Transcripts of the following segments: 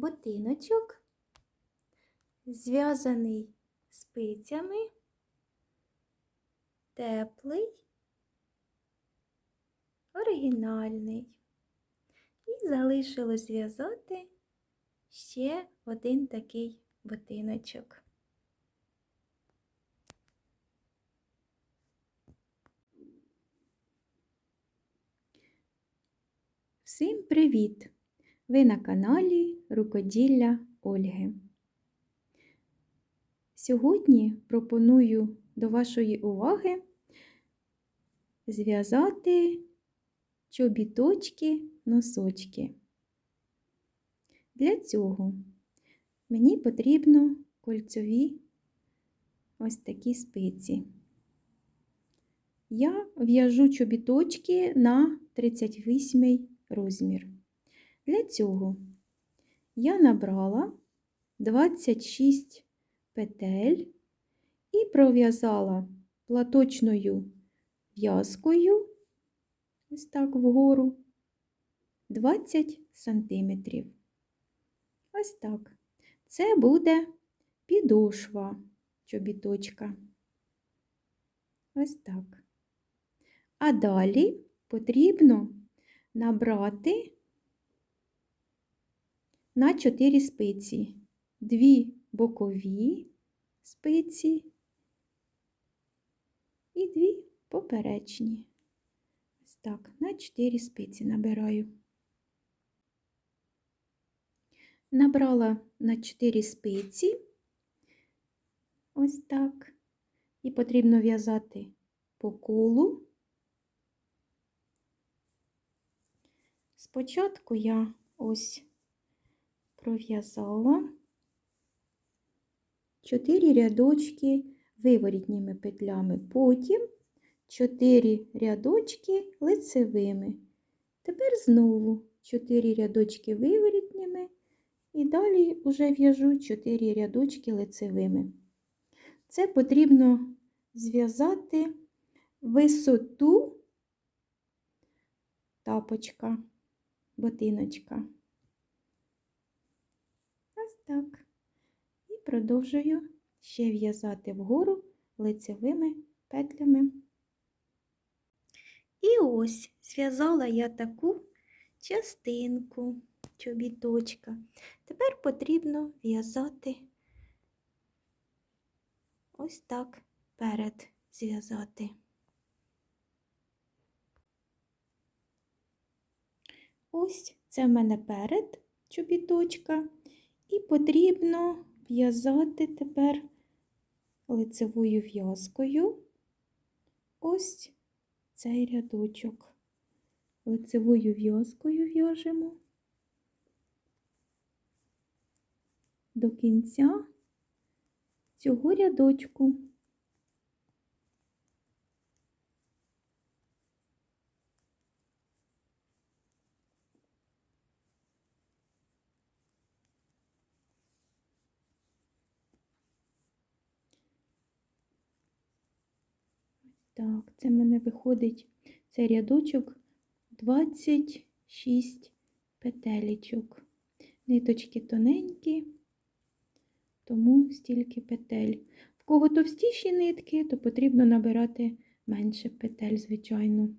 ботиночок, зв'язаний спицями, теплий, оригінальний. І залишилось зв'язати ще один такий ботиночок. Всім привіт! Ви на каналі Рукоділля Ольги. Сьогодні пропоную до вашої уваги зв'язати чобіточки, носочки. Для цього мені потрібно кольцові ось такі спиці. Я в'яжу чобіточки на 38 розмір. Для цього я набрала 26 петель і пров'язала платочною в'язкою, ось так вгору, 20 сантиметрів. Ось так. Це буде підошва чобіточка. Ось так. А далі потрібно набрати на 4 спиці, дві бокові спиці і дві поперечні. Ось так, на 4 спиці набираю. Набрала на 4 спиці, ось так, і потрібно в'язати по колу. Спочатку я ось пров'язала 4 рядочки виворітніми петлями, потім 4 рядочки лицевими. Тепер знову 4 рядочки виворітніми і далі вже в'яжу 4 рядочки лицевими. Це потрібно зв'язати висоту тапочка ботиночка. Так. І продовжую ще в'язати вгору лицевими петлями. І ось зв'язала я таку частинку чобіточка. Тепер потрібно в'язати ось так перед зв'язати. Ось це в мене перед чобіточка, і потрібно в'язати тепер лицевою в'язкою ось цей рядочок. Лицевою в'язкою в'яжемо до кінця цього рядочку. Так, це в мене виходить цей рядочок 26 петелечок. Ниточки тоненькі, тому стільки петель. В кого товстіші нитки, то потрібно набирати менше петель, звичайно.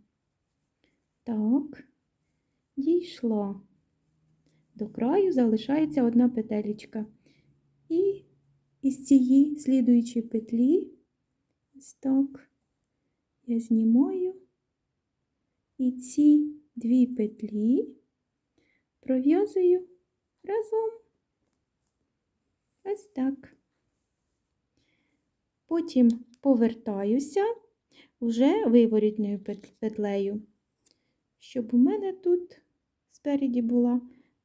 Так, дійшла. До краю залишається одна петелечка. І із цієї слідуючої петлі, ось так я знімаю і ці дві петлі пров'язую разом. Ось так. Потім повертаюся уже виворітною петлею, щоб у мене тут спереді була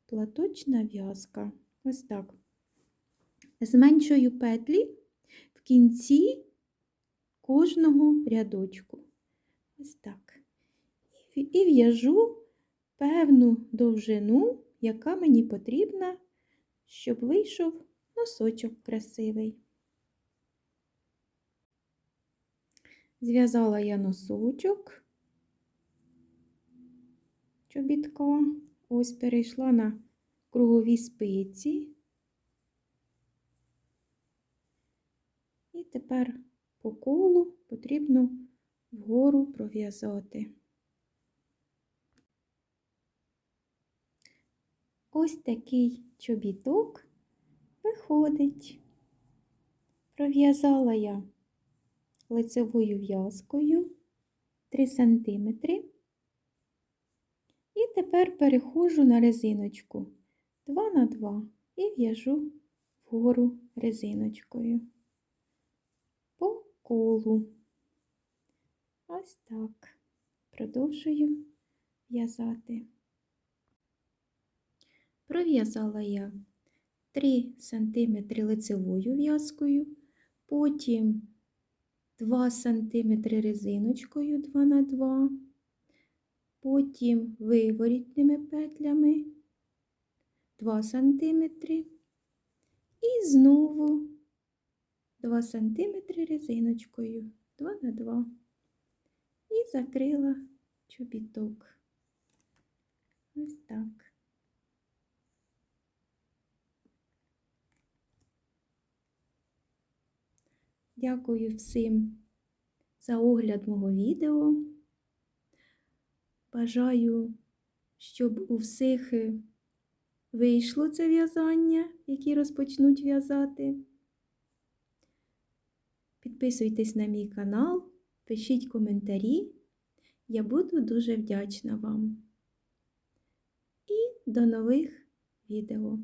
платочна в'язка. Ось так. Зменшую петлі в кінці кожного рядочку. Ось так. І в'яжу певну довжину, яка мені потрібна, щоб вийшов носочок красивий. Зв'язала я носочок чобітка, ось перейшла на кругові спиці. І тепер по колу потрібно вгору пров'язати. Ось такий чобіток виходить. Пров'язала я лицевою в'язкою 3 см. І тепер переходжу на резиночку 2 на 2 і в'яжу вгору резиночкою колу. Ось так. Продовжую в'язати. Пров'язала я 3 см лицевою в'язкою, потім 2 см резиночкою 2 на 2 потім виворітними петлями 2 см і знову 2 см резиночкою 2 на 2 і закрила чобіток. Ось так. Дякую всім за огляд мого відео. Бажаю, щоб у всіх вийшло це в'язання, які розпочнуть в'язати. Підписуйтесь на мій канал, пишіть коментарі. Я буду дуже вдячна вам. І до нових відео.